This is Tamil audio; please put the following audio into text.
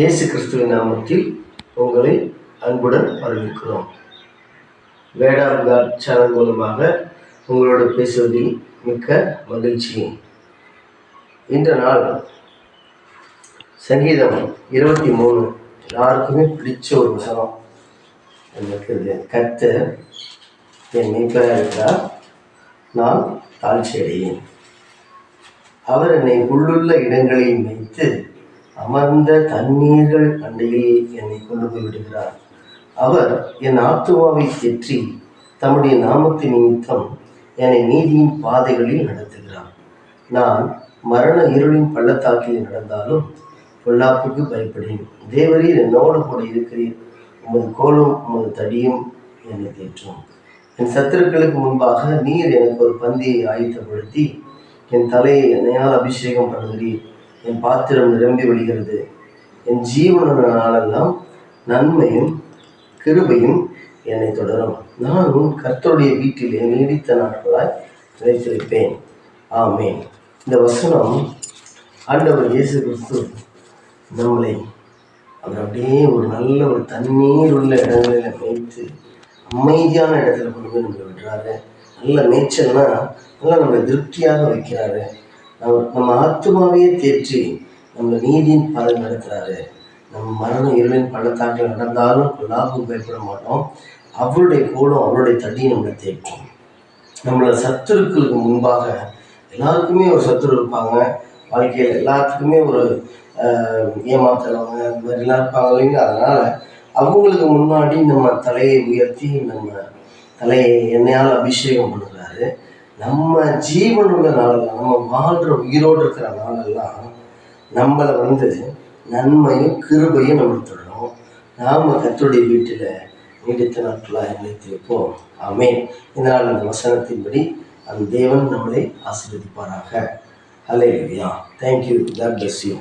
இயேசு கிறிஸ்துவின் நாமத்தில் உங்களை அன்புடன் வரவேற்கிறோம். வேட் சேனல் மூலமாக உங்களோடு பேசுவதில் மிக்க மகிழ்ச்சி. இந்த நாள் சங்கீதம் இருபத்தி மூணு யாருக்குமே பிடிச்ச ஒரு வசனம் எனக்கு இது என் மீட்பராக நான் தாழ்ச்சி அடையேன் அவர் என்னை உள்ளுள்ள இடங்களில் வைத்து அமர்ந்த தண்ணீர்கள் அண்டையில் என்னை கொண்டு போய் விடுகிறார். அவர் என் ஆத்துமாவை தெற்றி தம்முடைய நாமத்தின் நிமித்தம் என்னை நீதியின் பாதைகளில் நடத்துகிறார். நான் மரண இருளின் பள்ளத்தாக்கில் நடந்தாலும் பொல்லாப்புக்கு பயப்படேன். தேவரீர் என்னோடு கூட இருக்கிறீர். உமது கோலும் உமது தடியும் என்னை தேற்றும். என் சத்துருக்களுக்கு முன்பாக நீர் எனக்கு ஒரு பந்தியை ஆயத்தப்படுத்தி என் தலையை என்னையால் அபிஷேகம் பண்ணுகிறீர். என் பாத்திரம் நிரம்பி வழிகிறது. என் ஜீவன நாளெல்லாம் நன்மையும் கிருபையும் என்னை தொடரும். நானும் கர்த்தருடைய வீட்டிலே நீடித்த நாட்களாய் நிலைத்திருப்பேன். ஆமேன். இந்த வசனம் ஆண்டவர் இயேசு கிறிஸ்து நம்மளை அவர் அப்படியே ஒரு நல்ல ஒரு தண்ணீர் உள்ள இடங்களில் வைத்து அமைதியான இடத்துல கொண்டு போய் நம்மளை விடுறாரு. நல்ல மேய்ச்சல்னா நல்லா நம்மளை திருப்தியாக வைக்கிறாரு. நம்ம ஆத்மாவையே தேற்றி நம்மளை நீதியின் பாதை நடத்துறாரு. நம்ம மரணம் இருளின் பள்ளத்தாக்கில் நடந்தாலும் லாபம் பயப்பட மாட்டோம். அவருடைய கோலம் அவருடைய தடி நம்மளை தேற்றும். நம்மளை சத்துருக்களுக்கு முன்பாக எல்லாருக்குமே ஒரு சத்துரு இருப்பாங்க. வாழ்க்கையில் எல்லாத்துக்குமே ஒரு ஏமாத்துறவங்க இந்த மாதிரிலாம் இருப்பாங்க இல்லைங்களா? அதனால் அவங்களுக்கு முன்னாடி நம்ம தலையை உயர்த்தி நம்ம தலையை எண்ணெயால் அபிஷேகம் பண்ணுறாரு நம்ம ஜீவனுள்ள நாளெல்லாம் நம்ம வாழ்கிற உயிரோடு இருக்கிற நாளெல்லாம் நம்மளை வந்து நன்மையும் கிருபையும் நம்மளுக்கு தொடரும் நாம் கத்தருடைய வீட்டில் நீடித்த நாட்களாக நினைத்திருப்போம் ஆமே இதனால் அந்த வசனத்தின்படி அந்த தேவன் நம்மளை ஆசீர்வதிப்பாராக. ஹalleluya thank you. God bless you.